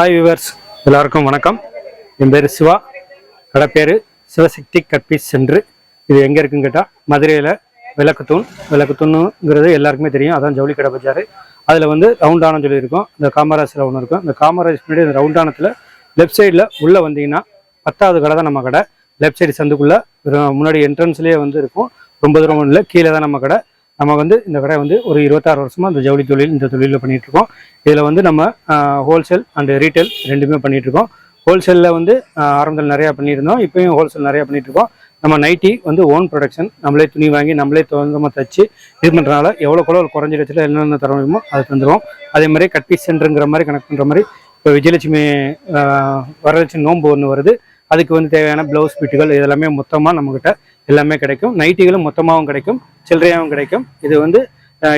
Hi viewers எல்லாருக்கும் வணக்கம். என் பேர் சிவா. கடை பேர் சிவசக்தி கற்பீஸ் சென்று. இது எங்கே இருக்குன்னு கேட்டால் மதுரையில் விளக்குத்தூண். விளக்குத்தூணுங்கிறது எல்லாருக்குமே தெரியும். அதான் ஜவுளி கடை பஜார். அதில் வந்து ரவுண்டானம் சொல்லி இருக்கும் இந்த காமராஜில் ஒன்று இருக்கும். இந்த காமராஜ் முன்னாடி இந்த ரவுண்டானத்தில் லெஃப்ட் சைடில் உள்ளே வந்தீங்கன்னா பத்தாவது கடை தான் நம்ம கடை. லெஃப்ட் சைடு சந்துக்குள்ளே முன்னாடி என்ட்ரன்ஸ்லேயே வந்து இருக்கும். ரொம்ப தூரம் இல்லை. கீழே தான் நம்ம கடை. நம்ம வந்து இந்த கடை வந்து ஒரு இருபத்தாறு வருஷமாக இந்த ஜவுளி தொழில் இந்த தொழிலில் பண்ணிகிட்ருக்கோம் இதில் வந்து நம்ம ஹோல்சேல் அண்டு ரீட்டைல் ரெண்டுமே பண்ணிகிட்ருக்கோம் ஹோல்சேலில் வந்து ஆரம்பத்தில் நிறையா பண்ணியிருந்தோம். இப்போயும் ஹோல்சேல் நிறையா பண்ணிகிட்ருக்கோம் இருக்கோம் நம்ம நைட்டி வந்து ஓன் ப்ரொடக்ஷன் நம்மளே துணி வாங்கி நம்மளே சொந்தமாக தச்சு இது பண்ணுறதுனால எவ்வளோ கூட குறைஞ்ச இடத்துல என்னென்ன தர முடியுமோ அதை தந்துடுவோம் அதே மாதிரி கட்பீஸ் சென்டருங்கிற மாதிரி கனெக்ட் பண்ணுற மாதிரி இப்போ விஜயலட்சுமி வரலட்சுமி நோன்பு ஒன்று வருது. அதுக்கு வந்து தேவையான ப்ளவுஸ் பிட்டுகள் இதெல்லாமே மொத்தமாக நம்மக்கிட்ட எல்லாமே கிடைக்கும். நைட்டிகளும் மொத்தமாகவும் கிடைக்கும். சில்லறையாகவும் கிடைக்கும். இது வந்து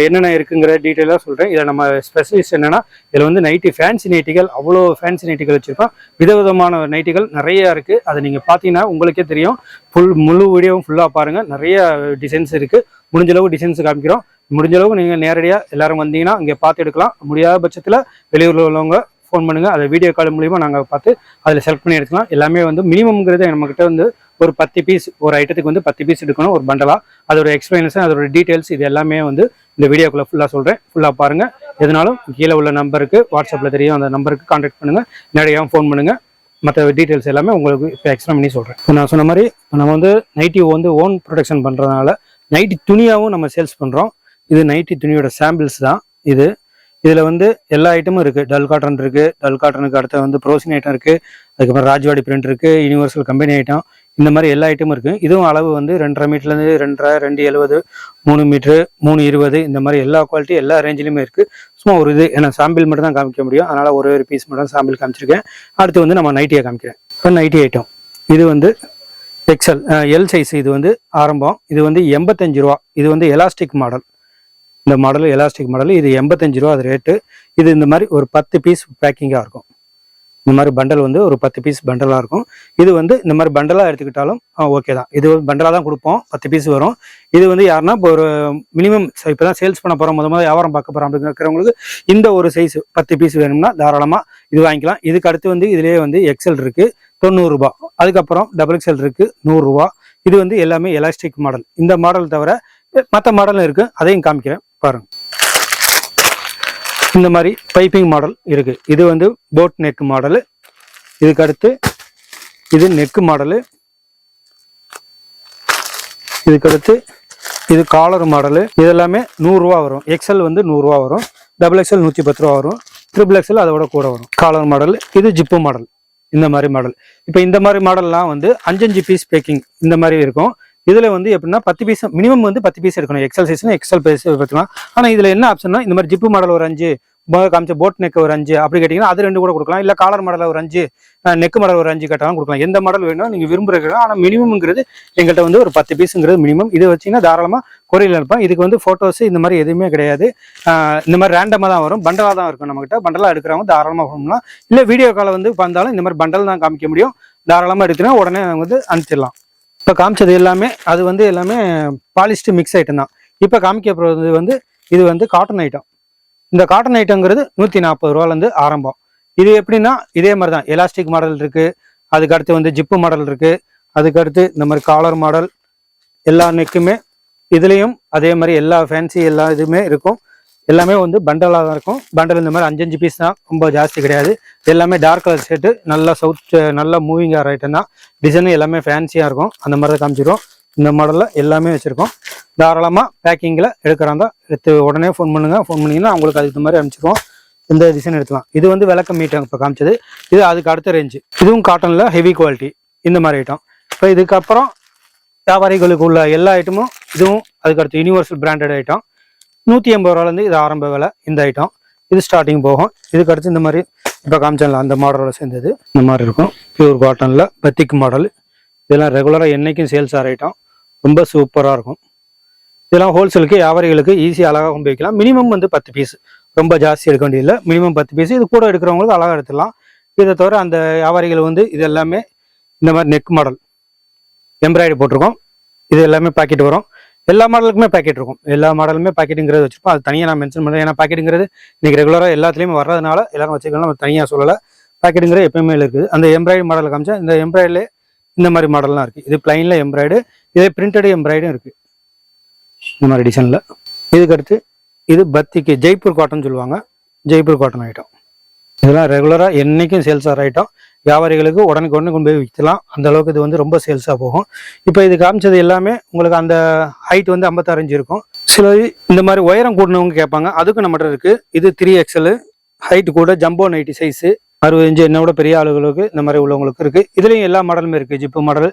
என்னென்ன இருக்குங்கிற டீட்டெயிலாக சொல்கிறேன் இதில் நம்ம ஸ்பெஷலிஸ்ட் என்னென்னா இதில் வந்து நைட்டி ஃபேன்சி நைட்டிகள் அவ்வளோ ஃபேன்சி நைட்டிகள் வச்சுருக்கோம் விதவிதமான நைட்டிகள் நிறையா இருக்குது அதை நீங்கள் பார்த்தீங்கன்னா உங்களுக்கே தெரியும். ஃபுல் முழு வீடியோவும் ஃபுல்லாக பாருங்கள் நிறைய டிசைன்ஸ் இருக்குது முடிஞ்சளவு டிசைன்ஸ் காமிக்கிறோம். முடிஞ்சளவு நீங்கள் நேரடியாக எல்லாரும் வந்தீங்கன்னா இங்கே பார்த்து எடுக்கலாம். முடியாத பட்சத்தில் வெளியூரில் உள்ளவங்க ஃபோன் பண்ணுங்கள் அதை வீடியோ கால் மூலிமா நாங்கள் பார்த்து அதில் செலக்ட் பண்ணி எடுக்கலாம் எல்லாமே வந்து மினிமம்ங்கிறது நம்மக்கிட்ட வந்து ஒரு பத்து பீஸ் ஒரு ஐட்டத்துக்கு வந்து பத்து பீஸ் எடுக்கணும் ஒரு பண்டலா அதோட எக்ஸ்பிளனேஷன் அதோட டீட்டெயில்ஸ் இது எல்லாமே வந்து இந்த வீடியோக்குள்ளே ஃபுல்லாக சொல்கிறேன் ஃபுல்லாக பாருங்கள் எதனாலும் கீழே உள்ள நம்பருக்கு வாட்ஸ்அப்பில் தெரியும். அந்த நம்பருக்கு கான்டாக்ட் பண்ணுங்கள் நேரடியாக ஃபோன் பண்ணுங்கள் மற்ற டீட்டெயில்ஸ் எல்லாமே உங்களுக்கு இப்போ எக்ஸ்ட்ரா பண்ணி சொல்கிறேன் இப்போ நான் சொன்ன மாதிரி இப்போ நம்ம வந்து நைட்டி வந்து ஓன் ப்ரொடக்ஷன் பண்ணுறதுனால நைட்டி துணியாகவும் நம்ம சேல்ஸ் பண்ணுறோம் இது நைட்டி துணியோட சாம்பிள்ஸ் தான் இது. இதில் வந்து எல்லா ஐட்டமும் இருக்குது டல் காட்டன் இருக்குது டல் காட்டனுக்கு அடுத்து வந்து ப்ரோசின் ஐட்டம் இருக்குது அதுக்கப்புறம் ராஜ்வாடி பிரிண்ட் இருக்குது யூனிவர்சல் கம்பெனி ஐட்டம் இந்த மாதிரி எல்லா ஐட்டமும் இருக்குது இதுவும் அளவு வந்து ரெண்டரை மீட்டர்லேருந்து ரெண்டரை ரெண்டு எழுபது மூணு மீட்ரு மூணு இருபது இந்த மாதிரி எல்லா குவாலிட்டி எல்லா ரேஞ்சிலுமே இருக்குது சும்மா ஒரு இது ஏன்னா சாம்பிள் மட்டும் தான் காமிக்க முடியும். அதனால் ஒரே ஒரு பீஸ் மட்டும் சாம்பிள் காமிச்சிருக்கேன். அடுத்து வந்து நம்ம நைட்டியை காமிக்கிறேன். இப்போ நைட்டி ஐட்டம் இது வந்து எக்ஸல் எல் சைஸ் இது வந்து ஆரம்பம். இது வந்து எண்பத்தஞ்சு ரூபா. இது வந்து எலாஸ்டிக் மாடல் இந்த மாடல் எலாஸ்டிக் மாடல் இது எண்பத்தஞ்சு ரூபா அது ரேட்டு இது இந்த மாதிரி ஒரு பத்து பீஸ் பேக்கிங்காக இருக்கும். இந்த மாதிரி பண்டல் வந்து ஒரு பத்து பீஸ் பண்டலாக இருக்கும். இது வந்து இந்த மாதிரி பண்டலாக எடுத்துக்கிட்டாலும் ஓகே தான். இது பண்டலாக தான் கொடுப்போம். பத்து பீஸ் வரும். இது வந்து யாருன்னா இப்போ ஒரு மினிமம் இப்போ தான் சேல்ஸ் பண்ண போகிறோம் முத முதல் வியாபாரம் பார்க்க போகிறோம் அப்படிங்கிறவங்களுக்கு இந்த ஒரு சைஸ் பத்து பீஸ் வேணும்னா தாராளமாக இது வாங்கிக்கலாம். இதுக்கு அடுத்து வந்து இதுலேயே வந்து எக்ஸல் இருக்குது தொண்ணூறுரூபா அதுக்கப்புறம் டபுள் எக்ஸல் இருக்குது நூறுரூவா இது வந்து எல்லாமே எலாஸ்டிக் மாடல் இந்த மாடல் தவிர மற்ற மாடலும் இருக்குது அதையும் காமிக்கிறேன். பாருங்கள் இந்த மாதிரி பைப்பிங் மாடல் இருக்கு. இது வந்து போட் நெக் மாடலு இதுக்கு அடுத்து இது நெக்கு மாடலு இதுக்கடுத்து இது காலர் மாடலு இதெல்லாமே நூறுரூவா வரும். எக்ஸல் வந்து நூறுரூவா வரும். டபுள் எக்ஸல் நூற்றி பத்து ரூபா வரும். ட்ரிபிள் எக்ஸல் அதோட கூட வரும். காலர் மாடல் இது ஜிப்பு மாடல் இந்த மாதிரி மாடல் இப்போ இந்த மாதிரி மாடல்லாம் வந்து அஞ்சஞ்சு பீஸ் பேக்கிங் இந்த மாதிரி இருக்கும். இதுல வந்து எப்படின்னா பத்து பீஸ் மினிமம் வந்து பத்து பீஸ் எடுக்கணும். எக்ஸல் சைஸ்னா எக்ஸல் பீஸ் எடுத்துக்கலாம் ஆனா இதுல என்ன ஆப்ஷன்னா இந்த மாதிரி ஜிப்பு மாடல் ஒரு அஞ்சு காமிச்ச போட் நெக் ஒரு அஞ்சு அப்படி கேட்டிங்கன்னா அது ரெண்டு கூட கொடுக்கலாம். இல்லை காலர் மாடல் ஒரு அஞ்சு நெக் மாடல் ஒரு அஞ்சு கேட்டாலும் கொடுக்கலாம். எந்த மாடல் வேணும் நீங்கள் விரும்புறது ஆனால் மினிமம்ங்கிறது எங்கள்கிட்ட வந்து ஒரு பத்து பீஸுங்கிறது மினிமம் இதை வச்சிங்கன்னா தாராளமாக கொரியல் இருப்பேன் இதுக்கு வந்து ஃபோட்டோஸ் இந்த மாதிரி எதுவுமே கிடையாது. இந்த மாதிரி ரேண்டமாக தான் வரும். பண்டலாக தான் இருக்கும் நம்மகிட்ட. பண்டலாக எடுக்கிறவங்க தாராளமாக பண்ணலாம் இல்லை வீடியோ காலை வந்து வந்தாலும் இந்த மாதிரி பண்டல் தான் காமிக்க முடியும். தாராளமாக எடுத்துனா உடனே வந்து அனுப்பிச்சிடலாம். இப்போ காமிச்சது எல்லாமே அது வந்து எல்லாமே பாலிஸ்ட் மிக்ஸ் ஐட்டம் தான். இப்போ காமிக்க போகிறது வந்து இது வந்து காட்டன் ஐட்டம் இந்த காட்டன் ஐட்டங்கிறது நூற்றி நாற்பது ரூபாலேருந்து ஆரம்பம். இது எப்படின்னா இதே மாதிரி தான் எலாஸ்டிக் மாடல் இருக்குது அதுக்கு அடுத்து வந்து ஜிப்பு மாடல் இருக்குது அதுக்கு அடுத்து இந்த மாதிரி காலர் மாடல் எல்லா நெக்குமே இதுலேயும் அதே மாதிரி எல்லா ஃபேன்சி எல்லா இதுவுமே இருக்கும். எல்லாமே வந்து பண்டலாக தான் இருக்கும். பண்டல் இந்த மாதிரி அஞ்சஞ்சு பீஸ் தான். ரொம்ப ஜாஸ்தி கிடையாது. எல்லாமே டார்க் கலர் ஷர்ட்டு நல்லா சவுத் நல்லா மூவிங் ஆகிற ஐட்டம் தான். டிசைனு எல்லாமே ஃபேன்சியாக இருக்கும். அந்த மாதிரி தான் காமிச்சிடும் இந்த மாடலில் எல்லாமே வச்சுருக்கோம். தாராளமாக பேக்கிங்கில் எடுக்கிறாங்க எடுத்து உடனே ஃபோன் பண்ணுங்கள் ஃபோன் பண்ணிங்கன்னா அவங்களுக்கு அதுக்கு மாதிரி அனுப்பிச்சிருவோம். இந்த டிசைன் எடுத்துக்கலாம். இது வந்து விளக்கம் மீட்டம் இப்போ காமிச்சது. இது அதுக்கு அடுத்த ரேஞ்சு இதுவும் காட்டனில் ஹெவி குவாலிட்டி இந்த மாதிரி ஐட்டம் இப்போ இதுக்கப்புறம் வியாபாரிகளுக்கு உள்ள எல்லா ஐட்டமும் இதுவும் அதுக்கடுத்து யூனிவர்சல் பிராண்டட் ஐட்டம் நூற்றி எண்பது ரூபாலேருந்து இது ஆரம்ப விலை இந்த ஐட்டம் இது ஸ்டார்டிங் போகும். இதுக்கு அடுத்து இந்த மாதிரி இப்போ காமிச்சல அந்த மாடலோட சேர்ந்தது. இந்த மாதிரி இருக்கும். பியூர் காட்டனில் பத்திக் மாடல் இதெல்லாம் ரெகுலராக என்றைக்கும் சேல்ஸ் ஆகிற ஐட்டம் ரொம்ப சூப்பராக இருக்கும். இதெல்லாம் ஹோல்சேலுக்கு வியாபாரிகளுக்கு ஈஸியாக அழகாக கொண்டு வைக்கலாம். மினிமம் வந்து பத்து பீஸ் ரொம்ப ஜாஸ்தி எடுக்க வேண்டியதில்லை. மினிமம் பத்து பீஸ் இது கூட எடுக்கிறவங்களுக்கு அழகாக எடுத்துடலாம். இதை தவிர அந்த வியாபாரிகள் வந்து இது எல்லாமே இந்த மாதிரி நெக் மாடல் எம்ப்ராய்டரி போட்டிருக்கோம். இது எல்லாமே பாக்கெட் வரும். எல்லா மாடலுக்குமே பேக்கெட் இருக்கும். எல்லா மாடலுமே பேக்கெட்டுங்கிறது வச்சிருப்போம். அது தனியாக நான் மென்ஷன் பண்ணுறேன் ஏன்னா பேக்கெட்டுங்கிறது இன்னைக்கு ரெகுலராக எல்லாத்துலேயுமே வர்றதுனால எல்லாரும் வச்சுக்கலாம் நம்ம தனியாக சொல்லலை. பேக்கெட்டுங்கிறது எப்பயுமே இருக்குது. அந்த எம்ப்ராய்டு மாடல் காமிச்சா இந்த எம்ப்ராய்டிலே இந்த மாதிரி மாடல்லாம் இருக்குது இது பிளைனில் எம்ப்ராய்டு இதே பிரிண்டடு எம்ப்ராய்டும் இருக்குது இந்த மாதிரி டிசைனில் இதுக்கடுத்து இது பத்திக்கு ஜெய்ப்பூர் காட்டன் சொல்லுவாங்க. ஜெய்ப்பூர் காட்டன் ஐட்டம் இதெல்லாம் ரெகுலராக என்றைக்கும் சேல்ஸ் ஆகிற ஐட்டம் வியாபாரிகளுக்கு உடனுக்கு உடனே கொண்டு போய் விற்கலாம். அந்த அளவுக்கு இது வந்து ரொம்ப சேல்ஸாக போகும். இப்போ இது காமிச்சது எல்லாமே உங்களுக்கு அந்த ஹைட் வந்து ஐம்பத்தாறு இருக்கும். சில இந்த மாதிரி உயரம் கூடினவங்க கேட்பாங்க. அதுக்கும் நம்மகிட்ட இருக்குது இது த்ரீ எக்ஸல் ஹைட் கூட ஜம்போ நைட்டி சைஸு அறுபது இன்ச்சு என்னோட பெரிய ஆளுகளுக்கு இந்த மாதிரி உள்ளவங்களுக்கு இருக்குது இதுலேயும் எல்லா மாடலுமே இருக்குது zip model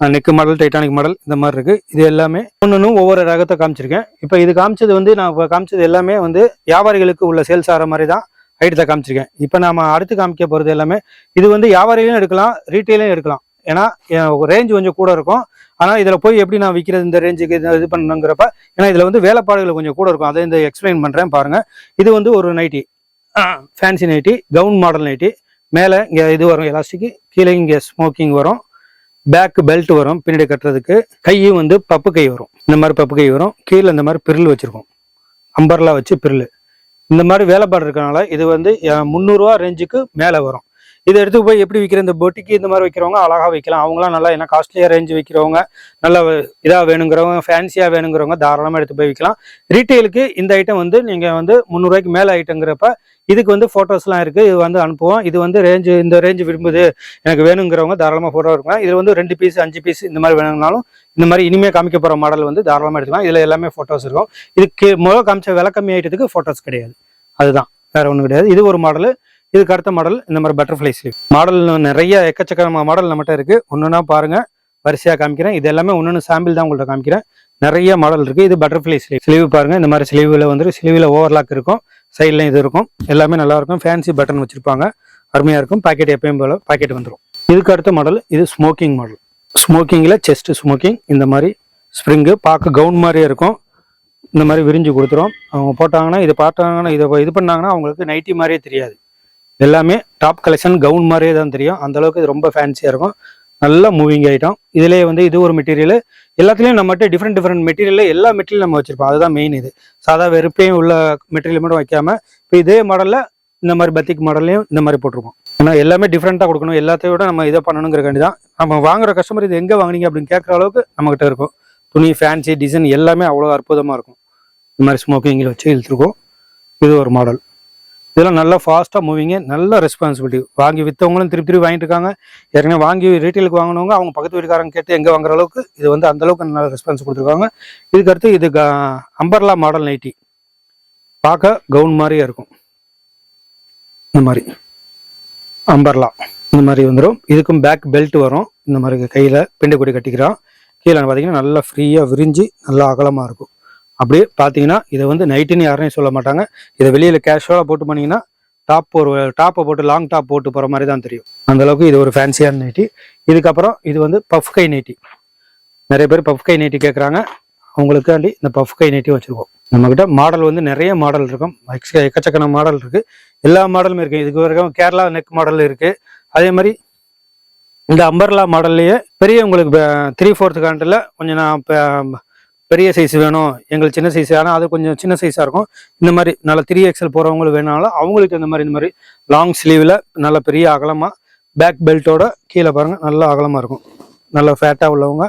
neck model titanic model இந்த மாதிரி இருக்குது இது எல்லாமே ஒன்று ஒவ்வொரு ரகத்தை காமிச்சிருக்கேன். இப்போ இது காமிச்சது வந்து நான் இப்போ காமிச்சது எல்லாமே வந்து வியாபாரிகளுக்கு உள்ள சேல்ஸ் ஆகிற மாதிரி தான். ஐட்டத்தை காமிச்சிருக்கேன். இப்போ நம்ம அடுத்து காமிக்க போகிறது எல்லாமே இது வந்து வியாபாரிலையும் எடுக்கலாம் ரீட்டைலையும் எடுக்கலாம். ஏன்னா ரேஞ்ச் கொஞ்சம் கூட இருக்கும். ஆனால் இதில் போய் எப்படி நான் விற்கிறது இந்த ரேஞ்சுக்கு இது இது பண்ணுங்கிறப்ப ஏன்னா இதில் வந்து வேலைப்பாடுகள் கொஞ்சம் கூட இருக்கும். அதை இந்த எக்ஸ்பிளைன் பண்ணுறேன் பாருங்கள் இது வந்து ஒரு nighty fancy nighty gown model nighty மேலே இங்கே இது வரும் எலாஸ்டிக்கு கீழே இங்கே ஸ்மோக்கிங் வரும். பேக் பெல்ட் வரும் பின்னாடி கட்டுறதுக்கு. கையும் வந்து பப்பு கை வரும். இந்த மாதிரி பப்பு கை வரும். கீழே இந்த மாதிரி பிரில் வச்சுருக்கோம். அம்பர்லா வச்சு பிரில். இந்த மாதிரி வேலைப்பாடு இருக்கனால இது வந்து முந்நூறுரூவா ரேஞ்சுக்கு மேலே வரும். இதை எடுத்து போய் எப்படி விற்கிற இந்த பொட்டிக்கு இந்த மாதிரி வைக்கிறவங்க அழகாக வைக்கலாம். அவங்களாம் நல்லா என்ன காஸ்ட்லியாக ரேஞ்ச் விற்கிறவங்க நல்லா இதாக வேணுங்கிறவங்க ஃபேன்சியாக வேணுங்கிறவங்க தாராளமாக எடுத்து போய் விற்கலாம் ரீட்டெயிலுக்கு இந்த ஐட்டம் வந்து நீங்கள் வந்து முந்நூறுரூவாய்க்கு மேலே ஐட்டங்கிறப்ப இதுக்கு வந்து ஃபோட்டோஸ்லாம் இருக்குது இது வந்து அனுப்புவோம். இது வந்து ரேஞ்சு இந்த ரேஞ்சு விரும்புது. எனக்கு வேணுங்கிறவங்க தாராளமாக ஃபோட்டோ இருக்கலாம் இது வந்து ரெண்டு பீஸ் அஞ்சு பீஸ் இந்த மாதிரி வேணுங்கனாலும் இந்த மாதிரி இனிமேல் காமிக்க போகிற மாடல் வந்து தாராளமாக எடுத்துக்கலாம். இதில் எல்லாமே ஃபோட்டோஸ் இருக்கும். இதுக்கு முதல் காமிச்ச விலை கம்மி ஐட்டத்துக்கு ஃபோட்டோஸ் கிடையாது. அதுதான். வேற ஒன்றும் கிடையாது. இது ஒரு மாடல் இதுக்கு அடுத்த மாடல் இந்த மாதிரி பட்டர்ஃப்ளை ஸ்லீவ் மாடல் நிறைய எக்கச்சக்கமான மாடல் நம்மகிட்ட இருக்கு. ஒன்றுனா பாருங்க வரிசையாக காமிக்கிறேன். இது எல்லாமே ஒன்று சாம்பிள் தான் உங்கள்கிட்ட காமிக்கிறேன். நிறைய மாடல் இருக்குது இது பட்டர்ஃப்ளை ஸ்லீவ் ஸ்லீவ் பாருங்கள் இந்த மாதிரி ஸ்லீவில் வந்து ஸ்லீவில் ஓவர்லாக் இருக்கும். சைட்லையும் இது இருக்கும். எல்லாமே நல்லா இருக்கும். ஃபேன்சி பட்டன் வச்சுருப்பாங்க. அருமையாக இருக்கும். பாக்கெட் எப்பயும் போல பாக்கெட் வந்துடும் இதுக்கு அடுத்த மாடல் இது ஸ்மோக்கிங் மாடல் ஸ்மோக்கிங்கில் செஸ்ட் ஸ்மோக்கிங் இந்த மாதிரி ஸ்ப்ரிங்கு பார்க்க கவுன் மாதிரியே இருக்கும். இந்த மாதிரி விரிஞ்சு கொடுத்துரும். அவங்க போட்டாங்கன்னா இது பார்த்தாங்கன்னா இதை இது பண்ணாங்கன்னா அவங்களுக்கு நைட்டி மாதிரியே தெரியாது. எல்லாமே டாப் கலெக்ஷன் கவுன் மாதிரியே தான் தெரியும். அந்தளவுக்கு இது ரொம்ப ஃபேன்சியாக இருக்கும். நல்லா மூவிங் ஐட்டம் இதுலேயே வந்து இது ஒரு மெட்டீரியல் எல்லாத்துலேயும் நம்மகிட்ட டிஃப்ரெண்ட் டிஃப்ரெண்ட் மெட்டீரியலில் எல்லா மெட்டீரியல் நம்ம வச்சுருப்போம். அதுதான் மெயின் இது. சாதா வெறுப்பையும் உள்ள மெட்டீரியல் மட்டும் வைக்காமல் இப்போ இதே மாடலில் இந்த மாதிரி பத்திக் மாடல்லையும் இந்த மாதிரி போட்டிருக்கோம். ஆனால் எல்லாமே டிஃப்ரெண்ட்டாக கொடுக்கணும். எல்லாத்தையும் விட நம்ம இதை பண்ணணுங்கிறக்காண்டி தான். நம்ம வாங்குற கஸ்டமர் இது எங்கே வாங்குனீங்க அப்படின்னு கேட்குற அளவுக்கு நம்மகிட்ட இருக்கும். துணி ஃபேன்சி டிசைன் எல்லாமே அவ்வளோ அற்புதமாக இருக்கும். இந்த மாதிரி ஸ்மோக்கிங்கில் வச்சு இழுத்துருக்கோம். இது ஒரு மாடல் இதெல்லாம் நல்லா ஃபாஸ்ட்டாக மூவிங்கு நல்ல ரெஸ்பான்சிபிலிட்டி வாங்கி விற்றவங்களும் திருப்பி திருப்பி வாங்கிட்டு இருக்காங்க. ஏற்கனவே வாங்கி ரீட்டெயிலுக்கு வாங்கினவங்க அவங்க பக்கத்து வீட்டுக்காரங்க கேட்டு எங்கே வாங்குற அளவுக்கு இது வந்து அந்த அளவுக்கு நல்ல ரெஸ்பான்ஸ் கொடுத்துருக்காங்க. இதுக்கடுத்து இது க- அம்பர்லா மாடல் நைட்டி பார்க்க கவுன் மாதிரியே இருக்கும். இந்த மாதிரி. அம்பர்லா இந்த மாதிரி வந்துடும் இதுக்கும் பேக் பெல்ட் வரும். இந்த மாதிரி கையில் பிண்டை கொடி கட்டிக்கிறோம் கீழே பார்த்தீங்கன்னா நல்லா ஃப்ரீயாக விரிஞ்சு நல்லா அகலமாக இருக்கும். அப்படியே பார்த்தீங்கன்னா இதை வந்து நைட்டுன்னு யாரையும் சொல்ல மாட்டாங்க. இதை வெளியில் கேஷுவலாக போட்டு பண்ணிங்கன்னா டாப் ஒரு டாப்பை போட்டு லாங் டாப் போட்டு போகிற மாதிரி தான் தெரியும். அந்தளவுக்கு இது ஒரு ஃபேன்சியான நைட்டி இதுக்கப்புறம் இது வந்து பஃப் கை நைட்டி நிறைய பேர் பஃப் கை நைட்டி கேட்குறாங்க அவங்களுக்காண்டி இந்த பஃப் கை நைட்டி வச்சுருக்கோம். நம்மக்கிட்ட மாடல் வந்து நிறைய மாடல் இருக்கும். எக்ஸ- எக்கச்சக்கான மாடல் இருக்குது எல்லா மாடலுமே இருக்குது இதுக்கு வரைக்கும் கேரளா நெக் மாடல் இருக்குது அதே மாதிரி இந்த அம்பர்லா மாடல்லையே பெரிய உங்களுக்கு த்ரீ ஃபோர்த் காண்டில் கொஞ்சம் நான் இப்போ பெரிய சைஸ் வேணும் எங்களுக்கு சின்ன சைஸ் ஆனால் அது கொஞ்சம் சின்ன சைஸாக இருக்கும். இந்த மாதிரி நல்ல த்ரீ எக்ஸல் போகிறவங்களுக்கு வேணாலும் அவங்களுக்கு இந்த மாதிரி இந்த மாதிரி லாங் ஸ்லீவில் நல்ல பெரிய அகலமாக பேக் பெல்ட்டோட கீழே பாருங்கள் நல்ல அகலமாக இருக்கும். நல்ல ஃபேட்டாக உள்ளவங்க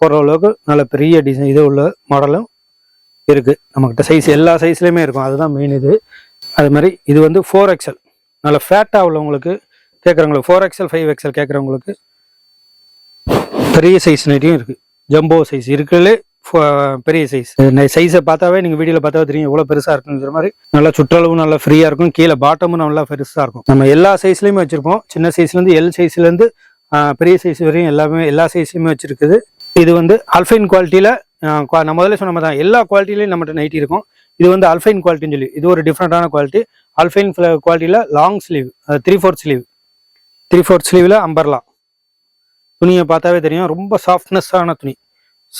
போடுற அளவுக்கு நல்ல பெரிய டிசைன் இது உள்ள மாடலும் இருக்குது நம்மக்கிட்ட சைஸ் எல்லா சைஸ்லேயுமே இருக்கும். அதுதான் மெயின் இது. அது மாதிரி இது வந்து ஃபோர் எக்ஸல் நல்ல ஃபேட்டாக உள்ளவங்களுக்கு கேட்குறவங்களுக்கு ஃபோர் எக்ஸல் ஃபைவ் எக்ஸல் கேட்குறவங்களுக்கு பெரிய சைஸ் நைட்டியும் இருக்குது ஜம்போ சைஸ் இருக்கிறதுலே பெரிய சைஸ் சைஸை பார்த்தாவே நீங்கள் வீடியோவில் பார்த்தாவே தெரியும் எவ்வளோ பெருசாக இருக்குங்கிற மாதிரி. நல்லா சுற்றளவும் நல்லா ஃப்ரீயாக இருக்கும். கீழே பாட்டமும் நல்லா பெருசாக இருக்கும். நம்ம எல்லா சைஸ்லையுமே வச்சுருப்போம். சின்ன சைஸ்லேருந்து எல் சைஸ்லேருந்து பெரிய சைஸ் வரையும் எல்லாமே எல்லா சைஸ்லையுமே வச்சுருக்குது. இது வந்து அல்ஃபைன் குவாலிட்டியில் நான் முதல்ல சொன்ன மாதிரி தான் எல்லா குவாலிட்டிலையும் நம்மகிட்ட நைட்டி இருக்கும். இது வந்து அல்ஃபைன் குவாலிட்டின்னு சொல்லி. இது ஒரு டிஃப்ரெண்ட்டான குவாலிட்டி அல்ஃபைன் குவாலிட்டியில் long sleeve three fourth sleeve three fourth ஸ்லீவில் umbrella துணியை பார்த்தாவே தெரியும். ரொம்ப சாஃப்ட்னஸ்ஸான துணி.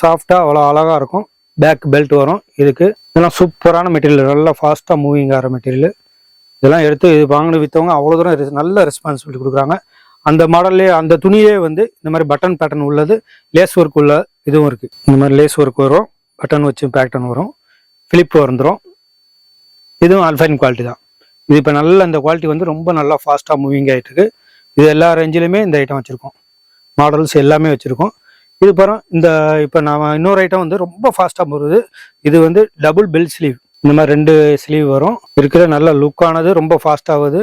சாஃப்டாக அவ்வளோ அழகாக இருக்கும். பேக் பெல்ட் வரும். இதுக்கு இதெல்லாம் சூப்பரான மெட்டீரியல் நல்லா ஃபாஸ்ட்டாக மூவிங் ஆகிற மெட்டீரியல் இதெல்லாம் எடுத்து இது வாங்கின விற்றவங்க அவ்வளோ தூரம் நல்ல ரெஸ்பான்சிபிலிட்டி கொடுக்குறாங்க. அந்த மாடல்லே அந்த துணியே வந்து இந்த மாதிரி பட்டன் பேட்டர்ன் உள்ளது. லேஸ் ஒர்க் உள்ள இதுவும் இருக்குது இந்த மாதிரி லேஸ் ஒர்க் வரும். பட்டன் வச்சு பேட்டர்ன் வரும். ஃபிலிப் வந்துடும் இதுவும் அல்ஃபைன் குவாலிட்டி தான். இது இப்போ நல்ல அந்த குவாலிட்டி வந்து ரொம்ப நல்லா ஃபாஸ்ட்டாக மூவிங் ஆகிட்டு இருக்கு. இது எல்லா ரேஞ்சிலுமே இந்த ஐட்டம் வச்சுருக்கோம். மாடல்ஸ் எல்லாமே வச்சுருக்கோம். இது பரம் இந்த இப்போ நான் இன்னொரு ஐட்டம் வந்து ரொம்ப ஃபாஸ்ட்டாக போகிறது இது வந்து டபுள் பெல் ஸ்லீவ் இந்த மாதிரி ரெண்டு ஸ்லீவ் வரும். இருக்கிற நல்ல லுக்கானது ரொம்ப ஃபாஸ்ட்டாகுது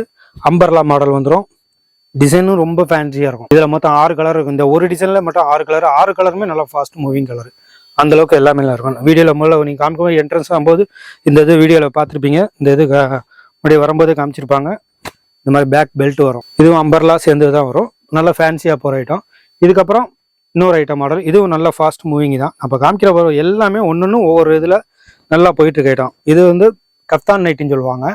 அம்பர்லா மாடல் வந்துடும் டிசைனும் ரொம்ப ஃபேன்சியாக இருக்கும். இதில் மொத்தம் ஆறு கலர் இருக்கும் இந்த ஒரு டிசைனில் மட்டும் ஆறு கலர் ஆறு கலருமே நல்லா ஃபாஸ்ட் மூவிங் கலர் அந்தளவுக்கு எல்லாமே நல்லா இருக்கும். வீடியோவில் முதல்ல நீங்கள் காமிக்கும்போது என்ட்ரன்ஸ் ஆகும்போது இந்த இது வீடியோவில் பார்த்துருப்பீங்க. இந்த இது முடிய முன்னாடி வரும்போது காமிச்சிருப்பாங்க. இந்த மாதிரி பேக் பெல்ட் வரும். இதுவும் அம்பர்லா சேர்ந்து தான் வரும். நல்லா ஃபேன்சியாக போகிற ஐட்டம் இதுக்கப்புறம் இன்னொரு ஐட்டம் மாடல் இதுவும் நல்லா ஃபாஸ்ட் மூவிங் தான். அப்போ காமிக்கிற பருவம் எல்லாமே ஒன்று ஒவ்வொரு இதில் நல்லா போயிட்டு இருக்க ஐட்டம் இது வந்து கப்தான் நைட்டின்னு சொல்லுவாங்க.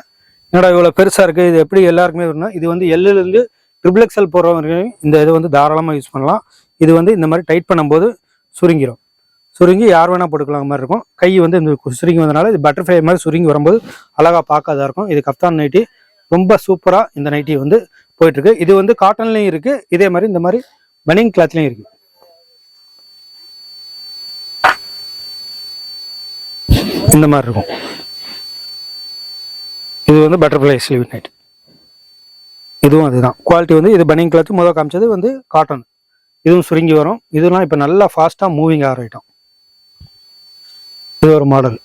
என்னடா இவ்வளோ பெருசாக இருக்குது இது எப்படி எல்லாருக்குமே வரணும் இது வந்து எல்லுலேருந்து ட்ரிபிள் எக்ஸல் போகிறவங்க இந்த இது வந்து தாராளமாக யூஸ் பண்ணலாம். இது வந்து இந்த மாதிரி டைட் பண்ணும்போது சுருங்கிரும். சுருங்கி யார் வேணால் போட்டுக்கலாம் மாதிரி இருக்கும். கை வந்து இந்த சுருங்கி வந்தனால இது பட்டர்ஃப்ளை மாதிரி சுருங்கி வரும்போது அழகாக பார்க்காதா இருக்கும். இது கப்தான் நைட்டி. ரொம்ப சூப்பராக இந்த நைட்டி வந்து போயிட்டுருக்கு இது வந்து காட்டன்லேயும் இருக்குது இதே மாதிரி இந்த மாதிரி பனிங் கிளாத்லேயும் இருக்குது இந்த மாதிரி இருக்கும். இது வந்து பட்டர்ஃப்ளை ஸ்லீவ் நைட் இதுவும் அதுதான். குவாலிட்டி வந்து இது பனிங் கிளாத் முதல் காமிச்சது வந்து காட்டன் இதுவும் சுருங்கி வரும். இதெல்லாம் இப்போ நல்லா ஃபாஸ்ட்டாக மூவிங் ஆகிற ஐட்டம் இது ஒரு மாடல்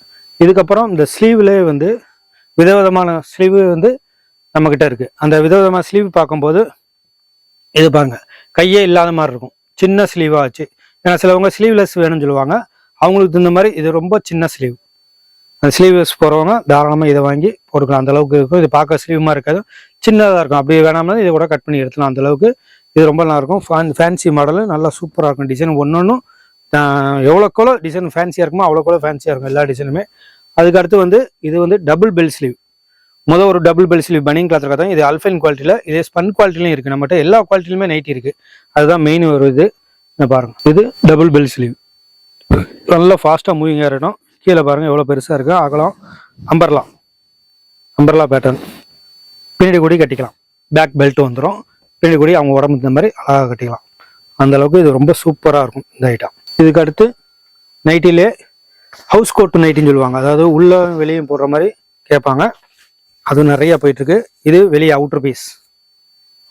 இதுக்கப்புறம் இந்த ஸ்லீவ்லேயே வந்து விதவிதமான ஸ்லீவ் வந்து நம்மக்கிட்ட இருக்குது அந்த விதவிதமான ஸ்லீவ் பார்க்கும்போது இது பாருங்க. கையே இல்லாத மாதிரி இருக்கும். சின்ன ஸ்லீவாக ஆச்சு. ஏன்னா சிலவங்க ஸ்லீவ்லெஸ் வேணும்னு சொல்லுவாங்க. அவங்களுக்கு தகுந்த மாதிரி இது ரொம்ப சின்ன ஸ்லீவ் ஸ்லீவ்லெஸ் போகிறவங்க தாராளமாக இதை வாங்கி போட்டுக்கலாம். அந்த அளவுக்கு இருக்கும். இது பார்க்க ஸ்லீவமாக இருக்காது. சின்னதாக இருக்கும். அப்படி வேணாம்னா இதை கூட கட் பண்ணி எடுத்துலாம் அந்த அளவுக்கு இது ரொம்ப நல்லா இருக்கும் ஃபேன் ஃபேன்சி மாடலு நல்லா சூப்பராக இருக்கும். டிசைன் ஒன்று ஒன்றும் டிசைன் ஃபேன்சியாக இருக்குமோ அவ்வளோக்கோளோ ஃபேன்சியாக இருக்கும் எல்லா டிசைனுமே அதுக்கு அடுத்து வந்து இது வந்து டபுள் பெல் ஸ்லீவ் முதல் ஒரு டபுள் பெல் ஸ்லீவ் பனிங் கிளாத் இருக்கா இது அல்ஃபைன் குவாலிட்டியில் இதே ஸ்பன் குவாலிட்டிலையும் இருக்குது நம்மகிட்ட எல்லா குவாலிட்டிலுமே நைட்டி இருக்குது அதுதான் மெயின் ஒரு இது. பாருங்கள் பாருங்க. இது டபுள் பெல் ஸ்லீவ் நல்லா ஃபாஸ்ட்டாக மூவிங் இருக்கணும். கீழே பாருங்க எவ்வளோ பெருசாக இருக்கு? அகலம் அம்பர்லா அம்பர்லா பேட்டர்ன் பின்னாடி கூடி கட்டிக்கலாம். பேக் பெல்ட் வந்துடும் பின்னாடி கூடி அவங்க உடம்பு இந்த மாதிரி அழகாக கட்டிக்கலாம். அந்த அளவுக்கு இது ரொம்ப சூப்பராக இருக்கும் இந்த ஐட்டம் இதுக்கு அடுத்து நைட்டிலே ஹவுஸ் கோட்டு நைட்டின்னு சொல்லுவாங்க. அதாவது உள்ளே வெளியும் போடுற மாதிரி கேட்பாங்க. அது நிறைய போயிட்டுருக்கு இது வெளியே அவுட்ரு பீஸ்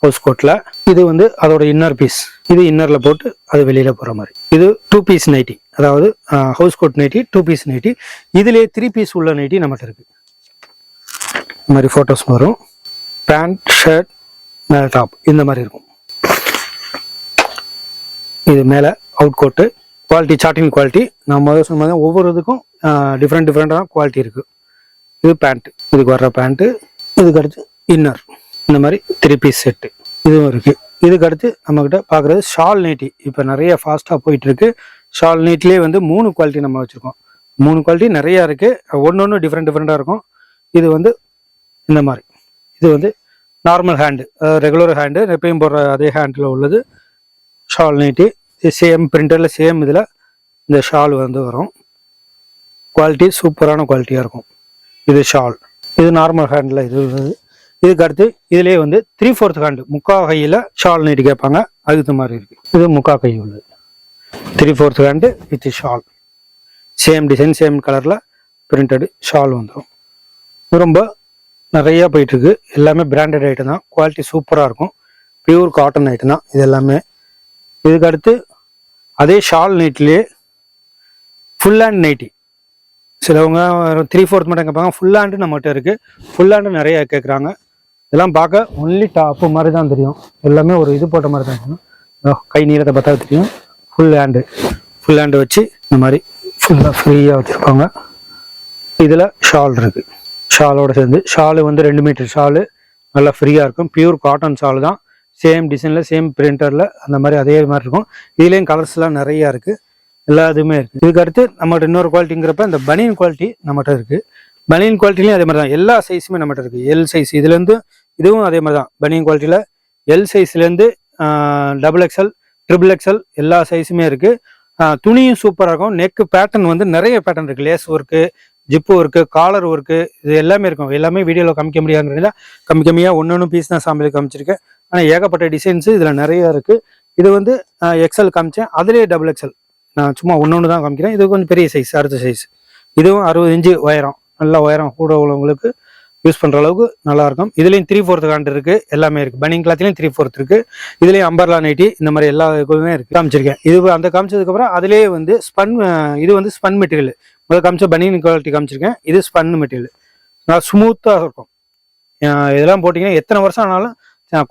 ஹவுஸ் கோட்டில் இது வந்து அதோட இன்னர் பீஸ் இது இன்னரில் போட்டு அது வெளியில் போகிற மாதிரி. இது டூ பீஸ் நைட்டி அதாவது house coat nightie two piece nightie இதிலே த்ரீ பீஸ் உள்ள நைட்டி நம்மகிட்ட இருக்குது இந்த மாதிரி ஃபோட்டோஸ் வரும். பேண்ட் ஷர்ட் மேலே டாப் இந்த மாதிரி இருக்கும். இது மேலே out coat quality shirting quality நான் முதல்ல சொன்ன மாதிரி ஒவ்வொரு இதுக்கும் டிஃப்ரெண்ட் டிஃப்ரெண்டான குவாலிட்டி இருக்குது இது பேண்ட்டு இதுக்கு வர்ற பேண்ட்டு இதுக்கு அடுத்து இன்னர் இந்த மாதிரி த்ரீ பீஸ் செட்டு இதுவும் இருக்குது இதுக்கு அடுத்து நம்மக்கிட்ட பார்க்குறது ஷால் நைட்டி. இப்போ நிறைய ஃபாஸ்ட்டாக போயிட்டுருக்கு. ஷால் நைட்லேயே வந்து மூணு குவாலிட்டி நம்ம வச்சுருக்கோம். மூணு குவாலிட்டி நிறையா இருக்குது ஒன்று ஒன்று டிஃப்ரெண்ட் டிஃப்ரெண்ட்டாக இருக்கும். இது வந்து இந்த மாதிரி. இது வந்து நார்மல் ஹேண்டு ரெகுலர் ஹேண்டு எப்பயும் போடுற அதே ஹேண்டில் உள்ளது. Shawl nightie. இது சேம் பிரிண்டரில் சேம் இதில் இந்த ஷால் வந்து வரும். குவாலிட்டி சூப்பரான குவாலிட்டியாக இருக்கும். இது ஷால். இது நார்மல் ஹேண்டில் இது இதுக்கு அடுத்து இதுலேயே வந்து த்ரீ ஃபோர்த் ஹேண்டு முக்கா கையில் ஷால் நீட்டு கேட்பாங்க. அதுக்கு மாதிரி இருக்கு. இது முக்கா கை உள்ளது. Three fourth hand with shawl same design same கலரில் பிரிண்டடு ஷால் வந்துடும் ரொம்ப நிறைய போயிட்டு இருக்கு. எல்லாமே பிராண்டட் ஐட்டம் தான். குவாலிட்டி சூப்பராக இருக்கும். பியூர் காட்டன் ஐட்டம் தான் இது எல்லாமே. இதுக்கு அடுத்து அதே ஷால் நைட்லேயே ஃபுல் ஹேண்ட் நைட்டி. சிலவங்க த்ரீ ஃபோர்த் மட்டும் கேட்பாங்க. ஃபுல் ஹேண்டு நம்மகிட்ட இருக்குது ஃபுல் ஹேண்டு நிறைய கேட்குறாங்க. இதெல்லாம் பார்க்க ஒன்லி டாப்பு மாதிரி தான் தெரியும். எல்லாமே ஒரு இது போட்ட மாதிரி தான் தெரியும் கை நீளத்தை பார்த்தா தெரியும். ஃபுல் ஹேண்டு ஃபுல் ஹேண்டு வச்சு இந்த மாதிரி ஃபுல்லாக ஃப்ரீயாக வச்சுருப்பாங்க. இதில் ஷால் இருக்குது ஷாலோட சேர்ந்து. ஷாலு வந்து ரெண்டு மீட்டர் ஷாலு நல்லா ஃப்ரீயாக இருக்கும். பியூர் காட்டன் ஷால் தான். சேம் டிசைனில் சேம் பிரிண்டரில் அந்த மாதிரி அதே மாதிரி இருக்கும். இதுலேயும் கலர்ஸ்லாம் நிறையா இருக்குது எல்லா இதுவுமே இருக்குது இதுக்கு அடுத்து நம்மகிட்ட இன்னொரு குவாலிட்டிங்கிறப்ப இந்த பனியன் குவாலிட்டி நம்மகிட்ட இருக்குது பனியன் குவாலிட்டிலையும் அதே மாதிரி தான் எல்லா சைஸுமே நம்மகிட்ட இருக்குது எல் சைஸ் இதுலேருந்து இதுவும் அதே மாதிரி தான் பனியன் குவாலிட்டியில் எல் சைஸ்லேருந்து டபுள் எக்ஸ்எல் ட்ரிபிள் எக்ஸ்எல் எல்லா சைஸுமே இருக்குது துணியும் சூப்பராக இருக்கும். நெக்கு பேட்டர்ன் வந்து நிறைய பேட்டர்ன் இருக்குது lace work zip work collar work இது எல்லாமே இருக்கும். எல்லாமே வீடியோவில் காமிக்க முடியாதுங்கிறதுல கம்மி கம்மியாக ஒன்று ஒன்று பீஸ் தான் சாம்பிள் காமிச்சிருக்கேன். ஆனால் ஏகப்பட்ட டிசைன்ஸ் இதில் நிறையா இருக்குது இது வந்து எக்ஸல் காமிச்சேன். அதுலேயே டபுள் எக்ஸல் நான் சும்மா ஒன்று ஒன்று தான் காமிக்கிறேன். இது கொஞ்சம் பெரிய சைஸ் அடுத்த சைஸ் இதுவும் அறுபது இன்ச்சு உயரம். நல்ல உயரம். கூட உள்ளவங்களுக்கு யூஸ் பண்ணுற அளவுக்கு நல்லா இருக்கும். இதுலேயும் த்ரீ ஃபோர்த் கரண்ட் இருக்கு. எல்லாமே இருக்கு. பனிங் கிளாத்லையும் த்ரீ ஃபோர்த் இருக்கு. இதுலேயும் அம்பர்லா நைட்டி இந்த மாதிரி எல்லா இதுவுமே இருக்கு. காமிச்சிருக்கேன். இது அந்த காமிச்சதுக்கப்புறம் அதுலேயே வந்து ஸ்பன் இது வந்து ஸ்பன் மெட்டீரியல் முதல்ல காமிச்ச பனியன் குவாலிட்டி காமிச்சிருக்கேன். இது ஸ்பன் மெட்டீரியல் நல்லா ஸ்மூத்தாக இருக்கும். இதெல்லாம் போட்டிங்கன்னா எத்தனை வருஷம் ஆனாலும்